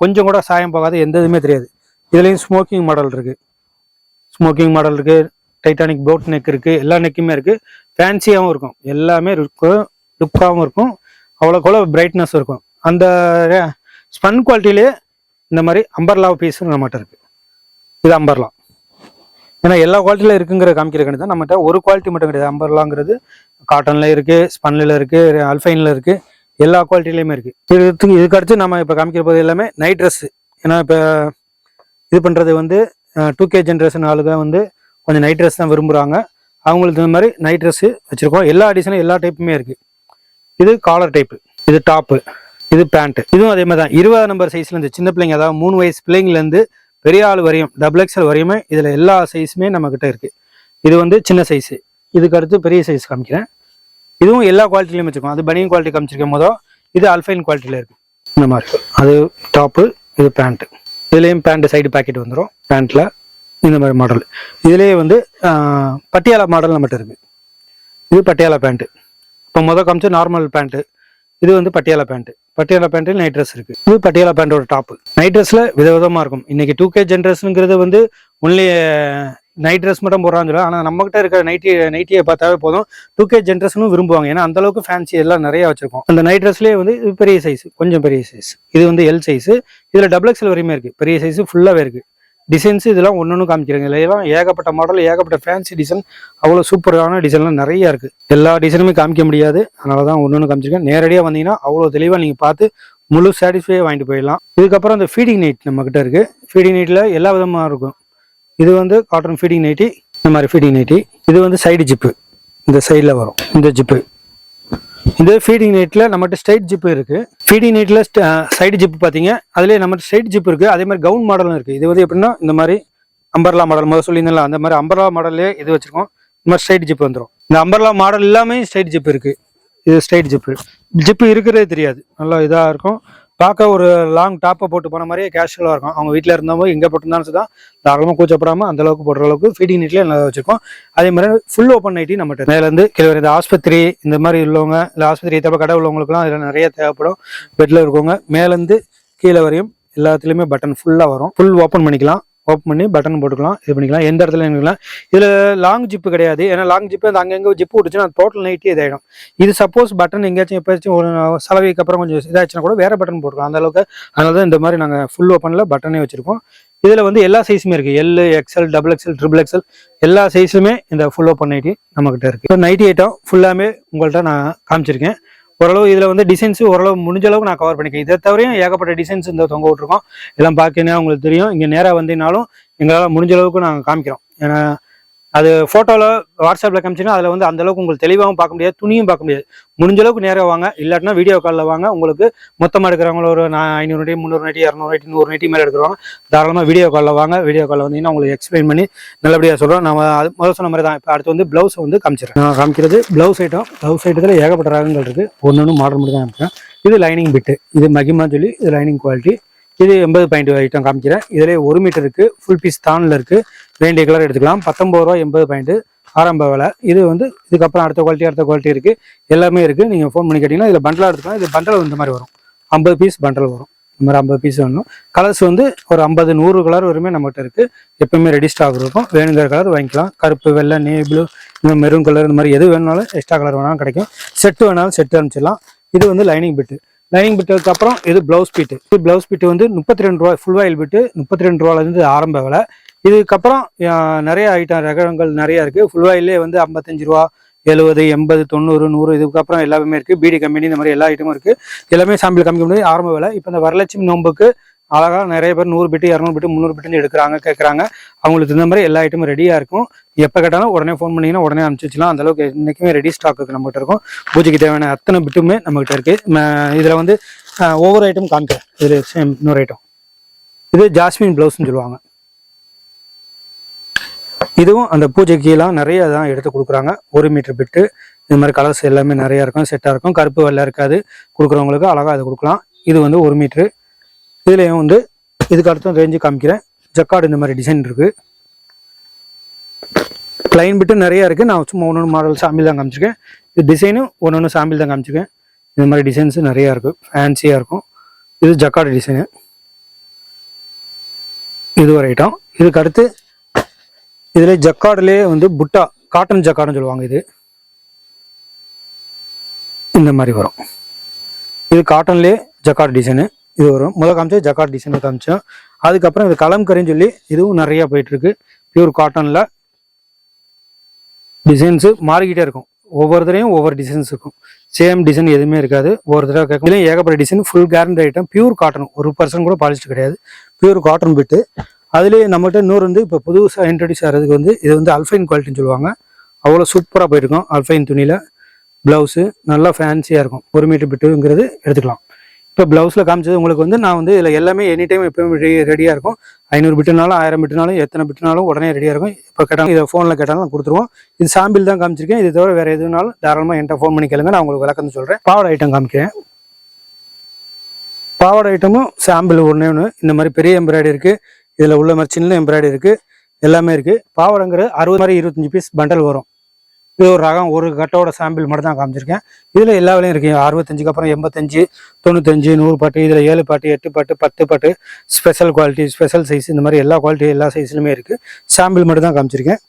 கொஞ்சம் கூட சாயம் போகாது எந்த இதுவுமே தெரியாது. இதுலேயும் ஸ்மோக்கிங் மாடல் இருக்கு. ஸ்மோக்கிங் மாடல் இருக்கு. டைட்டானிக் போட் நெக் இருக்கு. எல்லா நெக்குமே இருக்கு. ஃபேன்சியாகவும் இருக்கும். எல்லாமே இருக்கும் லுக்காகவும் இருக்கும். அவ்வளோக்குள்ள பிரைட்னஸ் இருக்கும். அந்த ஸ்பன் குவாலிட்டிலேயே இந்த மாதிரி அம்பர்லா பீஸ் நம்மகிட்ட இருக்குது இது அம்பர்லா ஏன்னா எல்லா குவாலிட்டியில் இருக்குங்கிற காமிக்கிற தான் நம்மகிட்ட ஒரு குவாலிட்டி மட்டும் கிடையாது. அம்பர்லாங்கிறது காட்டனில் இருக்குது ஸ்பன்னில் இருக்குது அல்ஃபைனில் இருக்குது எல்லா குவாலிட்டிலையுமே இருக்குது இதுக்கு இதுக்கு அடுத்து நம்ம இப்போ காமிக்கிற போது எல்லாமே நைட் ட்ரெஸ்ஸு ஏன்னா இப்போ இது பண்ணுறது வந்து டூ கே ஜென்ரேஷன் ஆளுங்க வந்து கொஞ்சம் நைட் ட்ரெஸ் தான் விரும்புகிறாங்க அவங்களுக்கு இந்த மாதிரி நைட் ட்ரெஸ்ஸு வச்சுருக்கோம். எல்லா டிசைனும் எல்லா டைப்புமே இருக்குது இது காலர் டைப்பு இது டாப்பு இது பேண்ட்டு இதுவும் அதே மாதிரி தான் இருபது நம்பர் சைஸ்ல இருந்து சின்ன பிள்ளைங்க அதாவது மூணு வயசு பிள்ளைங்கலேருந்து பெரிய ஆள் வரையும் டபுள் எக்ஸல் வரையுமே இதில் எல்லா சைஸுமே நம்மக்கிட்ட இருக்குது இது வந்து சின்ன சைஸு இதுக்கு அடுத்து பெரிய சைஸ் காமிக்கிறேன். இதுவும் எல்லா குவாலிட்டிலையும் வச்சுருக்கோம். அது பனியன் குவாலிட்டி காமிச்சிருக்கேன் மொதல் இது அல்ஃபைன் குவாலிட்டியில் இருக்குது இந்த மாதிரி. அது டாப்பு இது பேண்ட்டு இதுலேயும் பேண்ட் சைடு பாக்கெட் வந்துடும் பேண்ட்டில் இந்த மாதிரி மாடல் இதுலேயே வந்து பட்டியாலா மாடல் நம்மகிட்ட இருக்குது இது பட்டியாலா பேண்ட்டு இப்போ முதல் காமிச்சு நார்மல் பேண்ட்டு இது வந்து பட்டியாலா பேண்ட்டு பட்டியாலா பேண்ட்டில் நைட் ட்ரெஸ் இருக்குது இது பட்டியாலா பேண்ட்டோட டாப்பு நைட் ட்ரெஸ்ஸில் விதவிதமாக இருக்கும். இன்றைக்கி டூ கே ஜென்ரேஷனுங்கிறது வந்து ஒன்லி நைட் ட்ரெஸ் மட்டும் போடுறான்னு சொல்லலாம் ஆனால் நம்மகிட்ட இருக்கிற நைட்டி நைட்டியை பார்த்தாவே போதும். டூ கே ஜென்ரேஷனும் விரும்புவாங்க. ஏன்னா அந்த அளவுக்கு ஃபேன்சி எல்லாம் நிறைய வச்சிருக்கோம். அந்த நைட் ட்ரெஸ்லேயே வந்து இது பெரிய சைஸ் கொஞ்சம் பெரிய சைஸ் இது வந்து எல் சைஸ் இதில் டபுள் எக்ஸல் வரையுமே இருக்குது பெரிய சைஸ் ஃபுல்லாகவே இருக்குது டிசைன்ஸ் இதெல்லாம் ஒன்று ஒன்று காமிக்கிறேங்க இதெல்லாம் ஏகப்பட்ட மாடல் ஏகப்பட்ட ஃபேன்சி டிசைன் அவ்வளோ சூப்பரான டிசைன்லாம் நிறைய இருக்குது எல்லா டிசைனுமே காமிக்க முடியாது. அதனால தான் ஒன்று ஒன்று காமிச்சிருக்கேன். நேரடியாக வந்தீங்கன்னா அவ்வளோ தெளிவாக நீங்கள் பார்த்து முழு சாட்டிஸ்ஃபையாக வாங்கிட்டு போயிடலாம். இதுக்கப்புறம் அந்த ஃபீடிங் நைட் நம்மக்கிட்ட இருக்குது ஃபீடிங் நைட்டில் எல்லா விதமாக இருக்கும். இது வந்து காட்டன் ஃபீடிங் நைட்டி இந்த மாதிரி ஃபீடிங் நைட்டி இது வந்து சைடு ஜிப்பு இந்த சைடில் வரும். இந்த ஜிப்பு இதே ஃபீடிங் நைட்டில் நம்மகிட்ட ஸ்ட்ரைட் ஜிப்பு இருக்குது ஃபீடிங் நைட்டில் சைடு ஜிப்பு பார்த்தீங்க அதுலேயே நம்மகிட்ட ஸ்ட்ரைட் ஜிப் இருக்குது அதே மாதிரி கவுன் மாடலும் இருக்குது இது வந்து எப்படின்னா இந்த மாதிரி அம்பர்லா மாடல் முதல் சொல்லியிருந்தேன்ல அந்த மாதிரி அம்பர்லா மாடல்லே இது வச்சுருக்கோம். இந்த மாதிரி ஸ்ட்ரைட் ஜிப் வந்துடும் இந்த அம்பர்லா மாடல் எல்லாமே ஸ்ட்ரைட் ஜிப் இருக்குது இது ஸ்ட்ரைட் ஜிப்பு ஜிப்பு இருக்கிறதே தெரியாது. நல்லா இதாக இருக்கும். பார்க்க ஒரு லாங் டாப்பை போட்டு போன மாதிரியே கேஷுவலாக இருக்கும். அவங்க வீட்டில் இருந்தவங்க எங்கே போட்டிருந்தாலும் சரி தான். தாராளமாக கூச்சப்படாமல் அந்த அளவுக்கு போடுற அளவுக்கு ஃபீடிங் நைட்லேயே நல்லா வச்சிருக்கோம். அதே மாதிரி ஃபுல் ஓப்பன் நைட்டி நம்மகிட்ட மேலேருந்து கிழவர் இந்த ஆஸ்பத்திரி இந்த மாதிரி உள்ளவங்க இல்லை ஆஸ்பத்திரி தவிர கடை உள்ளவங்களுக்குலாம் இதில் நிறைய தேவைப்படும். பெட்டில் இருக்கவங்க மேலேருந்து கீழே வரையும் எல்லாத்துலேயுமே பட்டன் ஃபுல்லாக வரும். ஃபுல் ஓப்பன் பண்ணிக்கலாம். ஓப்பன் பண்ணி பட்டன் போட்டுக்கலாம். இது பண்ணிக்கலாம். எந்த இடத்துல பண்ணிக்கலாம் இதில் லாங் ஜிப்பு கிடையாது. ஏன்னா லாங் ஜிப்பு அந்த அங்கங்கே ஜிப்பு விட்டுச்சுன்னா டோட்டல் நைட்டே இதாகிடும் இது சப்போஸ் பட்டன் எங்கேயாச்சும் எப்போயாச்சும் ஒரு செலவுக்கு அப்புறம் கொஞ்சம் இதாச்சுன்னா கூட வேறு பட்டன் போட்டுக்கலாம். அந்த அளவுக்கு அதனால தான் இந்த மாதிரி நாங்கள் ஃபுல் ஓப்பனில் பட்டனே வச்சுருக்கோம். இதில் வந்து எல்லா சைஸுமே இருக்குது L XL double XL triple XL எல்லா சைஸுமே இந்த ஃபுல் ஓப்பன் நைட்டி நம்மக்கிட்ட இருக்குது இப்போ நைட்டி ஐட்டம் ஃபுல்லாமே உங்கள்கிட்ட நான் காமிச்சிருக்கேன். ஓரளவு இதில் வந்து டிசைன்ஸு ஓரளவு முடிஞ்ச அளவுக்கு நான் கவர் பண்ணிக்கேன் இதை தவிரையும் ஏகப்பட்ட டிசைன்ஸ் இந்த தொங்க விட்டுருக்கோம். எல்லாம் பார்க்கணும் உங்களுக்கு தெரியும். இங்கே நேராக வந்தீங்கனாலும் எங்களால் முடிஞ்ச அளவுக்கு நாங்கள் காமிக்கிறோம். ஏன்னா அது ஃபோட்டோவில் வாட்ஸ்அப்பில் காமிச்சின்னா அதில் வந்து அந்தளவுக்கு உங்களுக்கு தெளிவாகவும் பார்க்க முடியாது துணியும் பார்க்க முடியாது. முடிஞ்ச அளவுக்கு நேராக வாங்க. இல்லாட்டினா வீடியோ காலில் வாங்க. உங்களுக்கு மொத்தமாக எடுக்கிறவங்கள ஒரு நான் ஐநூறு நைட்டி முந்நூறு நைட்டி இரநூறு நைட்டி நூறு நைட்டி மேலே எடுக்கிறவங்க தாராளமாக வீடியோ காலில் வாங்க. வீடியோ காலில் வந்தீங்கன்னா உங்களுக்கு எக்ஸ்பிளைன் பண்ணி நல்லபடியாக சொல்கிறோம் நம்ம அது முதல் சொன்ன மாதிரி தான் இப்போ அடுத்து வந்து ப்ளவுஸ் வந்து காமிச்சிடுறேன். நான் காமிக்கிறது ப்ளவுஸ் ஐட்டம் ப்ளவுஸ் ஐட்டத்தில் ஏகப்பட்ட ரகங்கள் இருக்குது ஒன்று ஒன்று மாடல் மட்டும் தான் காமிக்கிறேன். இது லைனிங் பிட்டு இது மகிமான்னு சொல்லி இது லைனிங் குவாலிட்டி இது எண்பது பாயிண்ட் ஐட்டம் காமிக்கிறேன் இதிலே ஒரு மீட்டர் ஃபுல் பீஸ் தானில் இருக்குது வேண்டிய கலர் எடுத்துக்கலாம். பத்தொம்பது ரூபா எண்பது பாயிண்ட்டு ஆரம்ப விலை. இது வந்து இதுக்கப்புறம் அடுத்த குவாலிட்டி அடுத்த குவாலிட்டி இருக்குது எல்லாமே இருக்குது நீங்கள் ஃபோன் பண்ணி கேட்டிங்கன்னா இதில் பண்டலாக எடுத்துக்கலாம். இது பண்டல் இந்த மாதிரி வரும். ஐம்பது பீஸ் பண்டல் வரும். இந்த மாதிரி ஐம்பது பீஸ் வேணும் கலர்ஸ் வந்து ஒரு ஐம்பது நூறு கலர் வரையுமே நம்மகிட்ட இருக்குது எப்பவுமே ரெடி ஸ்டாக் இருக்கும். வேணுங்கிற கலர் வாங்கிக்கலாம். கருப்பு வெள்ளை நே ப்ளூ இந்த மெரூன் கலர் இந்த மாதிரி எது வேணுனாலும் எக்ஸ்ட்ரா கலர் வேணாலும் கிடைக்கும். செட்டு வேணாலும் செட்டு அனுப்பிச்சிடலாம். இது வந்து லைனிங் பெட்டு லைனிங் பிட்டுக்கு அப்புறம் இது பிளவுஸ் பீட்டு இது பிளவுஸ் பீட்டு வந்து முப்பத்தி ரெண்டு ரூபா ஃபுல் ஆயில் பிட்டு முப்பத்தி ரெண்டு ரூபாலேருந்து ஆரம்ப விலை. இதுக்கப்புறம் நிறைய ஐட்டம் ரகங்கள் நிறையா இருக்குது ஃபுல் ஆயிலே வந்து ஐம்பத்தஞ்சு ரூபா எழுபது எண்பது தொண்ணூறு நூறு இதுக்கப்புறம் எல்லாமே இருக்குது பிடி கம்பெனி இந்த மாதிரி எல்லா ஐட்டமும் இருக்குது எல்லாமே சாம்பிள் கம்மி பண்ணி ஆரம்ப விலை. இப்போ இந்த வரலட்சுமி நோம்புக்கு அழகாக நிறைய பேர் நூறு பிட்டு இரநூறு பிட்டு முந்நூறு பிட்டுன்னு எடுக்கிறாங்க கேட்குறாங்க அவங்களுக்கு இந்த மாதிரி எல்லா ஐட்டமும் ரெடியாக இருக்கும். எப்போ கேட்டாலும் உடனே ஃபோன் பண்ணிங்கன்னா உடனே அனுப்பிச்சி வச்சுலாம் அந்த அளவுக்கு ரெடி ஸ்டாக் நம்மகிட்ட இருக்கும். பூஜைக்கு தேவையான அத்தனை பிட்டுமே நம்மகிட்ட இருக்குது இதில் வந்து ஒவ்வொரு ஐட்டம் காமிக்கிறேன். இது சேம் இன்னொரு ஐட்டம் இது ஜாஸ்மின் பிளவுஸ்னு சொல்லுவாங்க. இதுவும் அந்த பூஜைக்கெல்லாம் நிறைய தான் எடுத்து கொடுக்குறாங்க. ஒரு மீட்டர் பிட்டு இது மாதிரி கலர்ஸ் எல்லாமே நிறையா இருக்கும். செட்டாக இருக்கும். கருப்பு வெள்ளை இருக்காது. கொடுக்குறவங்களுக்கு அழகாக அது கொடுக்கலாம். இது வந்து ஒரு மீட்ரு இதுலேயும் வந்து இதுக்கு அடுத்த ரேஞ்சு காமிக்கிறேன். ஜக்கார்டு இந்த மாதிரி டிசைன் இருக்குது ப்ளைன் பிட்டு நிறைய இருக்குது நான் சும்மா ஒன்று ஒன்று மாடல் சாம்பிள் தான் காமிச்சிருக்கேன். இது டிசைனும் ஒன்று ஒன்று சாம்பிள் தான் காமிச்சிருக்கேன். இந்த மாதிரி டிசைன்ஸ் நிறையா இருக்குது ஃபேன்சியாக இருக்கும். இது ஜக்கார்டு டிசைனு இது ஒரு ஐட்டம் இதுக்கு அடுத்து இதில் ஜக்கார்டுலேயே வந்து புட்டா காட்டன் ஜக்கார்டுன்னு சொல்லுவாங்க இது. இந்த மாதிரி வரும். இது காட்டன்லேயே ஜக்காடு டிசைனு இது வரும் முதல் காமிச்சோம் ஜக்கார்ட் டிசைனில் காமிச்சோம் அதுக்கப்புறம் இது கலம்கரின்னு சொல்லி இதுவும் நிறையா போயிட்டுருக்கு. பியூர் காட்டனில் டிசைன்ஸு மாறிக்கிட்டே இருக்கும். ஒவ்வொரு தடவையும் ஒவ்வொரு டிசைன்ஸ் இருக்கும். சேம் டிசைன் எதுவுமே இருக்காது. ஒவ்வொரு தடவை கேட்கும் ஏகப்பட்ட design full guarantee item pure cotton ஒரு பர்சன்ட் கூட பாலிஸ்டர் கிடையாது. பியூர் காட்டன் பிட்டு அதுலேயே நம்மகிட்ட இன்னொரு வந்து இப்போ புதுசாக இன்ட்ரடியூஸ் ஆகிறதுக்கு வந்து இது வந்து அல்ஃபைன் குவாலிட்டின்னு சொல்லுவாங்க. அவ்வளோ சூப்பராக போயிருக்கும். அல்ஃபைன் துணியில் ப்ளவுஸு நல்லா ஃபேன்சியாக இருக்கும். ஒரு மீட்டர் பிட்டுங்கிறது எடுத்துக்கலாம். இப்போ ப்ளவுஸில் காமிச்சது உங்களுக்கு வந்து நான் வந்து இதில் எல்லாமே எனி டைம் எப்போயுமே ரெடி ரெடியாக இருக்கும். ஐநூறு பிட்டுனாலும் ஆயிரம் பிட்டுனாலும் எத்தனை பிட்டுனாலும் உடனே ரெடியாக இருக்கும். இப்போ கேட்டாலும் இதை ஃபோனில் கேட்டாலும் நான் கொடுத்துருவோம். இது சாம்பிள் தான் காமிச்சிருக்கேன். இது தவிர வேறு எதுனாலும் தாராளமாக என்கிட்ட ஃபோன் பண்ணி கேளுங்க. நான் உங்களுக்கு விளக்கம் சொல்கிறேன் பாவடை ஐட்டம் காமிக்கிறேன். பாவாடை ஐட்டமும் சாம்பிள் ஒன்றே ஒன்று இந்த மாதிரி பெரிய எம்ப்ராய்டரி இருக்குது இதில் உள்ள மாதிரி சின்ன எம்ப்ராய்டரி இருக்குது எல்லாமே இருக்குது பாவாடைங்கிற அறுபது மாதிரி இருபத்தஞ்சி பீஸ் பண்டல் வரும். இது ஒரு ரகம் ஒரு கட்டோட சாம்பிள் மட்டும் தான் காமிச்சிருக்கேன். இதில் எல்லா விலையும் இருக்கு. அறுபத்தஞ்சுக்கு அப்புறம் எண்பத்தஞ்சு தொண்ணூத்தஞ்சு நூறு பாட்டு இதில் ஏழு பாட்டு எட்டு பாட்டு பத்து பாட்டு ஸ்பெஷல் குவாலிட்டி ஸ்பெஷல் சைஸ் இந்த மாதிரி எல்லா குவாலிட்டி எல்லா சைஸ்லையுமே இருக்குது சாம்பிள் மட்டும் தான் காமிச்சிருக்கேன்.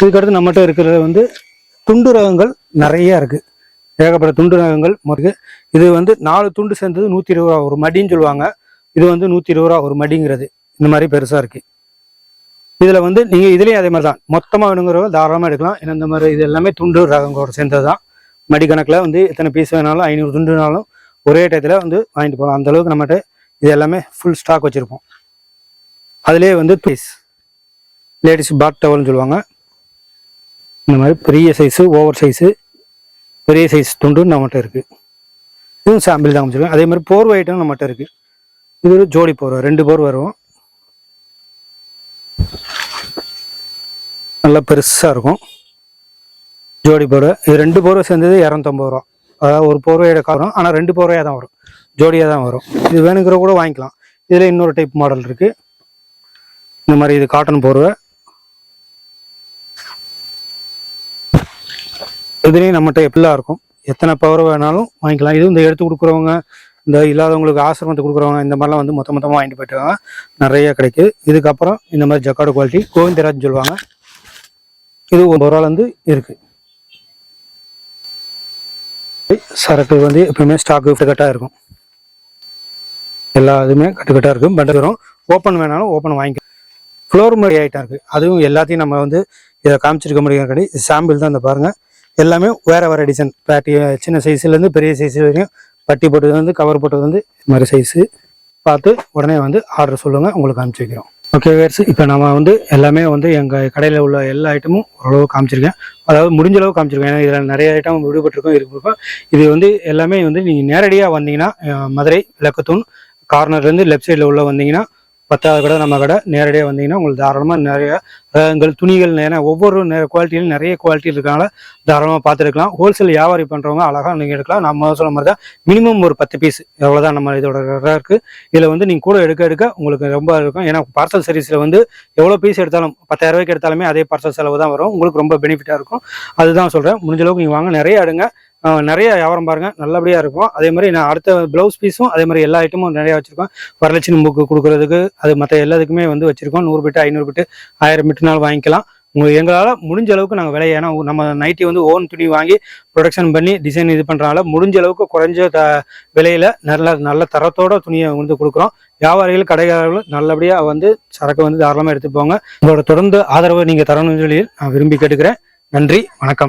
இதுக்கடுத்து நம்மகிட்ட இருக்கிறது வந்து துண்டு ரகங்கள் நிறையா இருக்குது ஏகப்பட்ட துண்டு ரகங்கள் இருக்கு. இது வந்து நாலு துண்டு சேர்ந்தது நூற்றி இருபது ரூபா ஒரு மடின்னு சொல்லுவாங்க. இது வந்து நூற்றி இருபது ரூபா ஒரு மடிங்கிறது. இந்த மாதிரி பெருசாக இருக்குது இதில் வந்து நீங்கள் இதுலேயும் அதே மாதிரி தான் மொத்தமாக வேணுங்கிறவங்க தாராளமாக எடுக்கலாம். ஏன்னா இந்த மாதிரி இது எல்லாமே துண்டு ரகங்களோட சேர்ந்தது தான் மடிக்கணக்கில் வந்து எத்தனை பீஸ் வேணாலும் ஐநூறு துண்டுனாலும் ஒரே டயத்தில் வந்து வாங்கிட்டு போகலாம். அந்தளவுக்கு நம்மகிட்ட இது எல்லாமே ஃபுல் ஸ்டாக் வச்சுருப்போம் அதுலேயே வந்து பீஸ் லேடிஸ் பாட் டவல்னு சொல்லுவாங்க. இந்த மாதிரி பெரிய சைஸு ஓவர் சைஸு பெரிய சைஸ் துண்டு நம்மகிட்ட இருக்குது இதுவும் சாம்பிள் தான் வச்சுருக்கோம். அதே மாதிரி போர்வை ஐட்டம் நம்மகிட்ட இருக்குது இது ஒரு ஜோடி போர்வை ரெண்டு போர் வரும் நல்லா பெருசாக இருக்கும். ஜோடி போர்வை இது ரெண்டு போர்வை சேர்ந்தது இரநூத்தம்பது ரூபா. அதாவது ஒரு போர்வையோட வரும். ஆனால் ரெண்டு போர்வையாக தான் வரும். ஜோடியாக தான் வரும். இது வேணுங்கிற கூட வாங்கிக்கலாம். இதில் இன்னொரு டைப் மாடல் இருக்குது இந்த மாதிரி இது காட்டன் போர்வை. இதுலேயும் நம்மகிட்ட எப்படிலாம் இருக்கும்? எத்தனை பவர் வேணாலும் வாங்கிக்கலாம். இது இந்த எடுத்து கொடுக்குறவங்க இந்த இல்லாதவங்களுக்கு ஆசிரமத்தை கொடுக்குறவங்க இந்த மாதிரிலாம் வந்து மொத்த மொத்தமாக வாங்கிட்டு போயிட்டாங்க நிறைய கிடைக்குது. இதுக்கப்புறம் இந்த மாதிரி ஜக்காடு குவாலிட்டி கோவிந்தராஜ் சொல்லுவாங்க. இது ஒரு ரூபாலேருந்து இருக்குது சரக்கு வந்து எப்பவுமே ஸ்டாக்கு கட்டாக இருக்கும். எல்லா இதுவுமே கட்டுக்கட்டாக இருக்கும். பட் வரும் ஓப்பன் வேணாலும் ஓப்பன் வாங்கிக்கலாம். ஃப்ளோர் மாதிரி ஐட்டம் இருக்குது அதுவும் எல்லாத்தையும் நம்ம வந்து இதை காமிச்சிருக்க முடியாது கிடையாது சாம்பிள் தான் இந்த பாருங்கள் எல்லாமே வேறு வேறு டிசைன் பேட்டி சின்ன சைஸ்லேருந்து பெரிய சைஸ் வரைக்கும் பட்டி போட்டது வந்து கவர் போட்டது வந்து இது மாதிரி சைஸு பார்த்து உடனே வந்து ஆர்டர் சொல்லுங்கள் உங்களுக்கு அனுப்பிச்சி வைக்கிறோம். ஓகே வேர்ஸ் இப்போ நம்ம வந்து எல்லாமே வந்து எங்கள் கடையில் உள்ள எல்லா ஐட்டமும் ஓரளவு காமிச்சிருக்கேன். அதாவது முடிஞ்ச அளவு காமிச்சிருக்கேன் ஏன்னா இதில் நிறைய ஐட்டம் விடுபட்டிருக்கோம் இருக்கும் இது வந்து எல்லாமே வந்து நீங்கள் நேரடியாக வந்தீங்கன்னா மதுரை விளக்கத்தூன் கார்னர்லேருந்து லெஃப்ட் சைடில் உள்ள வந்தீங்கன்னா பத்தாவது கடை நம்ம கடை. நேரடியாக வந்தீங்கன்னா உங்களுக்கு தாராளமாக நிறைய எங்கள் துணிகள் ஏன்னா ஒவ்வொரு குவாலிட்டியிலும் நிறைய குவாலிட்டி இருக்கனால தாராளமாக பார்த்துருக்கலாம். ஹோல்சேல் வியாபாரி பண்ணுறவங்க அழகாக நீங்கள் எடுக்கலாம். நம்ம சொன்ன மாதிரி தான் மினிமம் ஒரு பத்து பீஸ் எவ்வளோதான் நம்ம இதோட ரகம் இருக்குது இதில் வந்து நீங்கள் கூட எடுக்க எடுக்க உங்களுக்கு ரொம்ப இருக்கும். ஏன்னா பார்சல் சர்வீஸில் வந்து எவ்வளோ பீஸ் எடுத்தாலும் பத்தாயிரம் ரூபாய்க்கு எடுத்தாலுமே அதே பார்சல் செலவு தான் வரும். உங்களுக்கு ரொம்ப பெனிஃபிட்டாக இருக்கும். அதுதான் சொல்கிறேன் முடிஞ்ச அளவுக்கு நீங்கள் வாங்க. நிறைய எடுங்க. நிறைய வியாபாரம் பாருங்க. நல்லபடியாக இருக்கும். அதே மாதிரி நான் அடுத்த ப்ளவுஸ் பீஸும் அதே மாதிரி எல்லா ஐட்டமும் நிறைய வச்சுருக்கோம். வரலட்சுமி புக்கு கொடுக்குறதுக்கு அது மற்ற எல்லாத்துக்குமே வந்து வச்சுருக்கோம். நூறு பிட்டு ஐநூறு பிட்டு ஆயிரம் பிட்டுனாலும் வாங்கிக்கலாம். உங்களுக்கு எங்களால் முடிஞ்ச அளவுக்கு நாங்கள் விலை ஏன்னா நம்ம நைட்டி வந்து ஓன் துணி வாங்கி ப்ரொடக்ஷன் பண்ணி டிசைன் இது பண்ணுறனால முடிஞ்ச அளவுக்கு குறைஞ்ச த விலையில் நல்ல நல்ல தரத்தோட துணியை வந்து கொடுக்குறோம். வியாபாரிகள் கடைகாரர்களும் நல்லபடியாக வந்து சரக்கு வந்து தாராளமாக எடுத்துப்போங்க இதோட உங்களோட தொடர்ந்து ஆதரவை நீங்கள் தரணும்னு சொல்லி நான் விரும்பி கேட்டுக்கிறேன். நன்றி வணக்கம்.